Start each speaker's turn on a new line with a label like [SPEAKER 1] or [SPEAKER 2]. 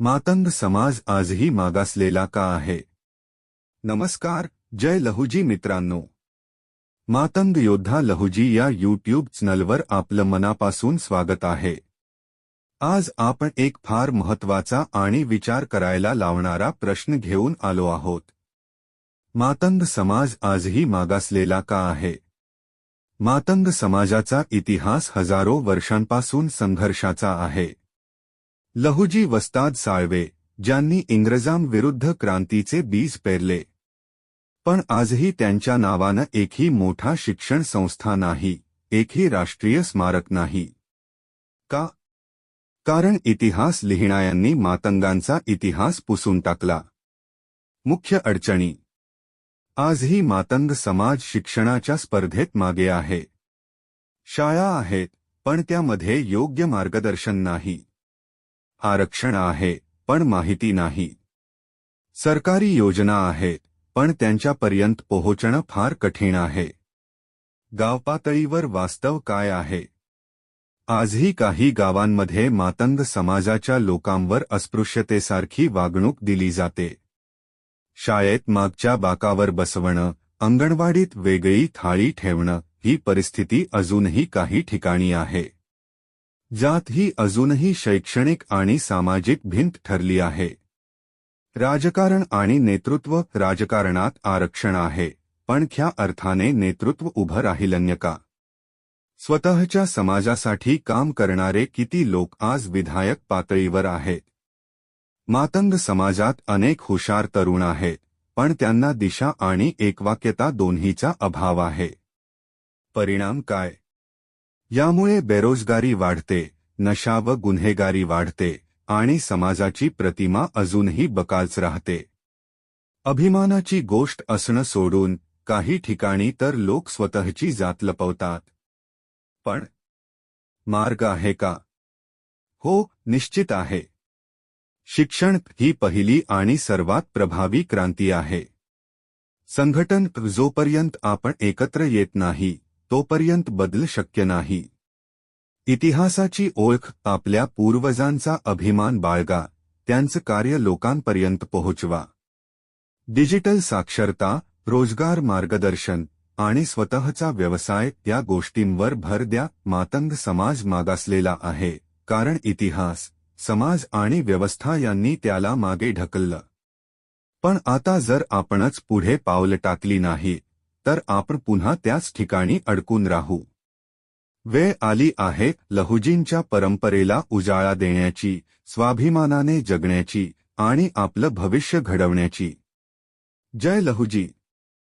[SPEAKER 1] मातंग समाज आजही मागासलेला का आहे? नमस्कार जय लहुजी मित्रांनो. मातंग योद्धा लहुजी या यूट्यूब चॅनलवर आपलं मनापासून स्वागत आहे. आज आपण एक फार महत्त्वाचा आणि विचार करायला लावणारा प्रश्न घेऊन आलो आहोत. मातंग समाज आजही मागासलेला का आहे? मातंग समाजाचा इतिहास हजारो वर्षांपासून संघर्षाचा आहे. लहुजी वस्ताद साळवे ज्यांनी इंग्रजांविरुद्ध क्रांतीचे बीज पेरले. पण आजही त्यांच्या नावानं एकही मोठा शिक्षण संस्था नाही एकही राष्ट्रीय स्मारक नाही. का? कारण इतिहास लिहिणायांनी मातंगांचा इतिहास पुसून टाकला. मुख्य अडचणी. आजही मातंग समाज शिक्षणाच्या स्पर्धेत मागे आहे. शाळा आहेत पण त्यामध्ये योग्य मार्गदर्शन नाही. आरक्षण आहे पण माहिती नाही. सरकारी योजना आहेत पण त्यांच्यापर्यंत पोहोचणं फार कठीण आहे. गावपातळीवर वास्तव काय आहे? आजही काही गावांमध्ये मातंग समाजाच्या लोकांवर अस्पृश्यतेसारखी वागणूक दिली जाते. शाळेत मागच्या बाकावर बसवणं अंगणवाडीत वेगळी थाळी ठेवणं ही परिस्थिती अजूनही काही ठिकाणी आहे. जात ही अजूनही शैक्षणिक आणि सामाजिक भिंत ठरली आहे. राजकारण आणि नेतृत्व राजकारणात आरक्षण आहे पण ख्या अर्थाने नेतृत्व उभं राहिलन्य का? स्वतःच्या समाजासाठी काम करणारे किती लोक आज विधायक पातळीवर आहेत? मातंग समाजात अनेक हुशार तरुण आहेत पण त्यांना दिशा आणि एकवाक्यता दोन्हीचा अभाव आहे. परिणाम काय? यामुळे बेरोजगारी वाढते, नशा व गुन्हेगारी वाढते आणि समाजाची प्रतिमा अजूनही बकालच राहते. अभिमानाची गोष्ट असणं सोडून काही ठिकाणी तर लोक स्वतःची जात लपवतात. पण मार्ग आहे का? हो, निश्चित आहे. शिक्षण ही पहिली आणि सर्वात प्रभावी क्रांती आहे. संघटन जोपर्यंत आपण एकत्र येत नाही तोपर्यंत बदल शक्य नाही. इतिहासाची ओळख आपल्या पूर्वजांचा अभिमान बाळगा त्यांचं कार्य लोकांपर्यंत पोहोचवा. डिजिटल साक्षरता रोजगार मार्गदर्शन आणि स्वतःचा व्यवसाय या गोष्टींवर भर द्या मातंग समाज मागासलेला आहे कारण इतिहास समाज आणि व्यवस्था यांनी त्याला मागे ढकललं. पण आता जर आपणच पुढे पावलं टाकली नाही तर आपण पुन्हा त्याच ठिकाणी अडकून राहू. वेळ आली आहे लहुजींच्या परंपरेला उजाळा देण्याची स्वाभिमानाने जगण्याची आणि आपलं भविष्य घडवण्याची. जय लहुजी.